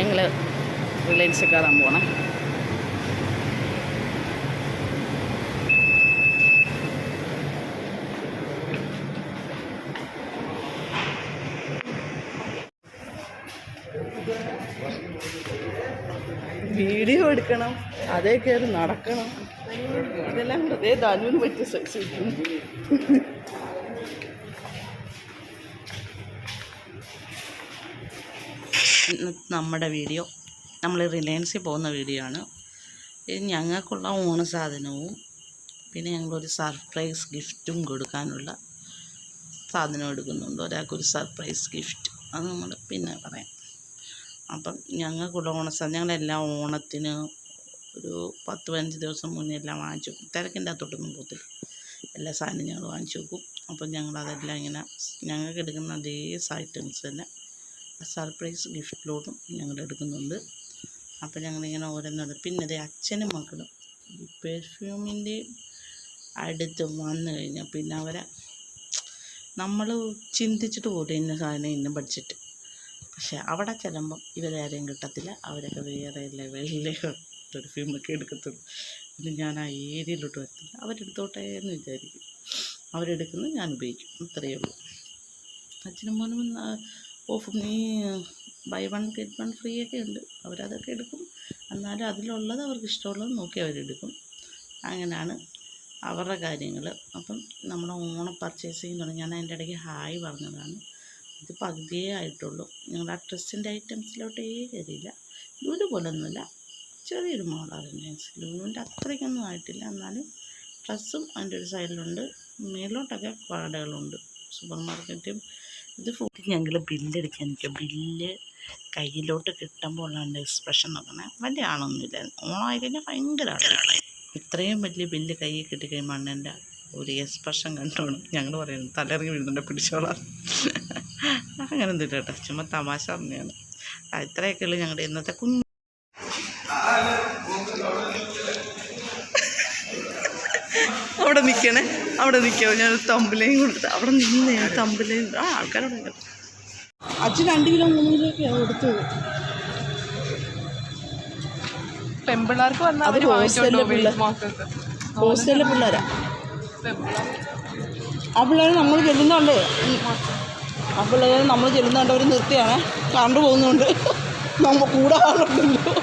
ഞങ്ങൾ റിലയൻസ് കയറാൻ പോകണം വീഡിയോ എടുക്കണം അതേ കയറി നടക്കണം. ഇതെല്ലാം കൂടെ അതേ ധനുവിന് പറ്റിയ സൈസ് നമ്മുടെ വീഡിയോ. നമ്മൾ റിലയൻസിൽ പോകുന്ന വീഡിയോ ആണ്. ഇത് ഞങ്ങൾക്കുള്ള ഓണ സാധനവും പിന്നെ ഞങ്ങളൊരു സർപ്രൈസ് ഗിഫ്റ്റും കൊടുക്കാനുള്ള സാധനം എടുക്കുന്നുണ്ട്. ഒരാൾക്കൊരു സർപ്രൈസ് ഗിഫ്റ്റ്. അത് നമ്മൾ പിന്നെ പറയാം. അപ്പം ഞങ്ങൾക്കുള്ള ഓണസാധനം ഞങ്ങളെല്ലാം ഓണത്തിന് ഒരു പത്ത് പതിനഞ്ച് ദിവസം മുന്നേ എല്ലാം വാങ്ങിച്ചു വെക്കും. തിരക്കിന്റെ അകത്തോട്ടൊന്നും പോകത്തില്ല. എല്ലാ സാധനവും ഞങ്ങൾ വാങ്ങിച്ചു വെക്കും. അപ്പം ഞങ്ങളതെല്ലാം ഇങ്ങനെ ഞങ്ങൾക്ക് എടുക്കുന്ന അതേ ഐറ്റംസ് തന്നെ സർപ്രൈസ് ഗിഫ്റ്റ് ഗിഫ്റ്റിലോട്ടും ഞങ്ങൾ എടുക്കുന്നുണ്ട്. അപ്പോൾ ഞങ്ങളിങ്ങനെ ഓരോന്നത് പിന്നെ ഇത് അച്ഛനും മക്കളും. പെർഫ്യൂമിന്റെ അടുത്ത് വന്നു കഴിഞ്ഞാൽ പിന്നെ അവരെ നമ്മൾ ചിന്തിച്ചിട്ട് പോലും ഇന്ന സാധനം ഇന്നും പഠിച്ചിട്ട്. പക്ഷെ അവിടെ ചെല്ലുമ്പം ഇവരാരെയും കിട്ടത്തില്ല. അവരൊക്കെ വേറെ ലെവലിലെ പെർഫ്യൂമൊക്കെ എടുക്കത്തുള്ളൂ. പിന്നെ ഞാൻ ആ ഏരിയയിലോട്ട് വരത്തില്ല. അവരെടുത്തോട്ടെ എന്ന് വിചാരിക്കും. അവരെടുക്കുന്നു ഞാൻ ഉപയോഗിക്കും. അത്രയേ ഉള്ളൂ. അച്ഛനും മോനും ഓഫ് നീ buy one get one free ഒക്കെ ഉണ്ട്. അവരതൊക്കെ എടുക്കും. എന്നാലും അതിലുള്ളത് അവർക്ക് ഇഷ്ടമുള്ളത് നോക്കി അവരെടുക്കും. അങ്ങനെയാണ് അവരുടെ കാര്യങ്ങൾ. അപ്പം നമ്മുടെ ഓണം പർച്ചേസിങ് തുടങ്ങി. ഞാൻ അതിന്റെ ഇടയ്ക്ക് ഹായ് പറഞ്ഞതാണ്. ഇത് പകുതിയേ ആയിട്ടുള്ളൂ. ഞങ്ങളുടെ ആ ഡ്രസ്സിന്റെ ഐറ്റംസിലോട്ടേ കയറിയില്ല. ലൂൽ പോലൊന്നുമില്ല. ചെറിയൊരു മോളാണ് ലൂലുവിന്റെ അത്രയ്ക്കൊന്നും ആയിട്ടില്ല. എന്നാലും ഡ്രസ്സും അതിന്റെ ഒരു സൈഡിലുണ്ട് മേലോട്ടൊക്കെ കടകളുണ്ട് സൂപ്പർ മാർക്കറ്റും ഇത് ഫുഡ് ഞങ്ങൾ ബില്ലടിക്കാൻ നിൽക്കുക ബില്ല് കയ്യിലോട്ട് കിട്ടുമ്പോൾ ഉള്ള എക്സ്പ്രഷൻ നോക്കണേ. വലിയ ആളൊന്നുമില്ല. ഓണമായി കഴിഞ്ഞാൽ ഭയങ്കര ആളാണ് ഇത്രയും വലിയ ബില്ല് കയ്യിൽ കിട്ടിക്കഴിയുമ്പോൾ അണ്ണന്റെ ഒരു എക്സ്പ്രഷൻ കണ്ടോണം. ഞങ്ങൾ പറയുന്നത് തലയിറങ്ങി വീഴുന്നുണ്ട് പിടിച്ചോളാം. അങ്ങനെ ഒന്നുമില്ല കേട്ടോ ചുമ്മാ തമാശ പറഞ്ഞാണ് ഉള്ളു ഞങ്ങളുടെ ഇന്നത്തെ കുഞ്ഞ് അവിടെ നിൽക്കണേ അവിടെ നിൽക്കാമോ ഞാൻ തമ്പിലേയും കൊടുത്ത് അവിടെ നിന്ന് ഞാൻ തമ്പിലേയും ആ ആൾക്കാരോട് കേട്ടോ അച്ഛൻ രണ്ട് കിലോ മൂന്ന് കിലോ ഒക്കെ കൊടുത്തത് പെമ്പിള്ളാർക്ക് വന്നാൽ ഹോസ്റ്റലിലെ ഹോസ്റ്റലിലെ പിള്ളേരാ. ആ പിള്ളേർ നമ്മൾ ചെല്ലുന്നുണ്ട്. ആ പിള്ളേർ നമ്മൾ ചെല്ലുന്നുണ്ട്. അവർ നിർത്തിയാണ്. കണ്ടു പോകുന്നുണ്ട്. നമ്മൾ കൂടെ ആളുണ്ടല്ലോ.